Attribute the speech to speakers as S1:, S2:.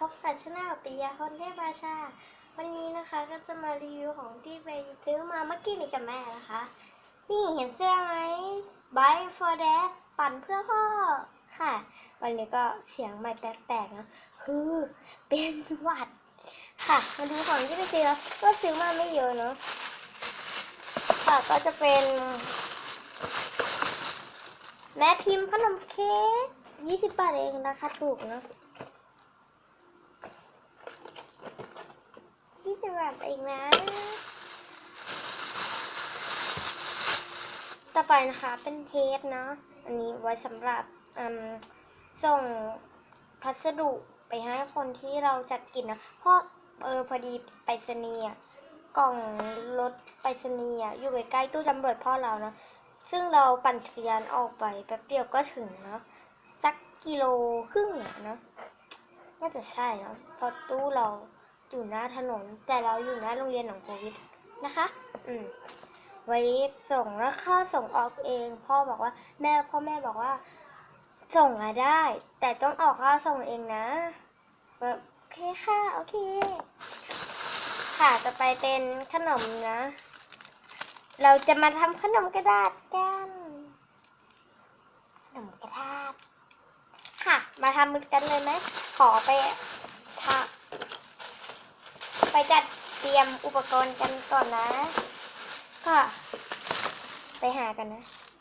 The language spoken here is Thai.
S1: พบกับชาแนลปิยาคนเทพราชา วันนี้นะคะก็จะมารีวิวของที่ไปซื้อมาเมื่อกี้นี้กับแม่นะคะ นี่เห็นเสื้อไหม Buy for Dad ปั่นเพื่อพ่อค่ะ วันนี้ก็เสียงใหม่แปลกๆนะคือเป็นหวัด ค่ะ มาดูของที่ไปซื้อแล้วก็ซื้อมาไม่เยอะเนาะค่ะก็จะเป็น แม่พิมพ์ขนมเค้กยี่สิบบาทเองนะคะถูกเนอะยี่สิบบาทเองนะ ต่อไปนะคะเป็นเทปเนาะ อันนี้ไว้สำหรับส่งพัสดุไปให้คนที่เราจัดกินนะ เพราะเออพอดีไปรษณีย์อะกล่องรถไปรษณียอะอยู่ใกล้ๆตู้ตำรวจพ่อเรานะ ซึ่งเราปั่นจักรยานออกไปแป๊บเดียวก็ถึงเนาะ สักกิโลครึ่งเนาะน่าจะใช่เนาะเพราะตู้เรา อยู่หน้าถนน แต่เราอยู่หน้าโรงเรียนหนองโควิดนะคะ อืมไว้ส่งแล้วค่าส่งออกเอง พ่อบอกว่าแม่พ่อแม่บอกว่า ส่งอะได้ แต่ต้องออกค่าส่งเองนะโอเคค่ะ โอเค ค่ะต่อไปเป็นขนมนะ เราจะมาทำขนมกระดาษกันขนมกระดาษค่ะ มาทำกันเลยไหมขอไปทะ ไปจัดเตรียมอุปกรณ์กันก่อนนะ ก็ไปหากันนะ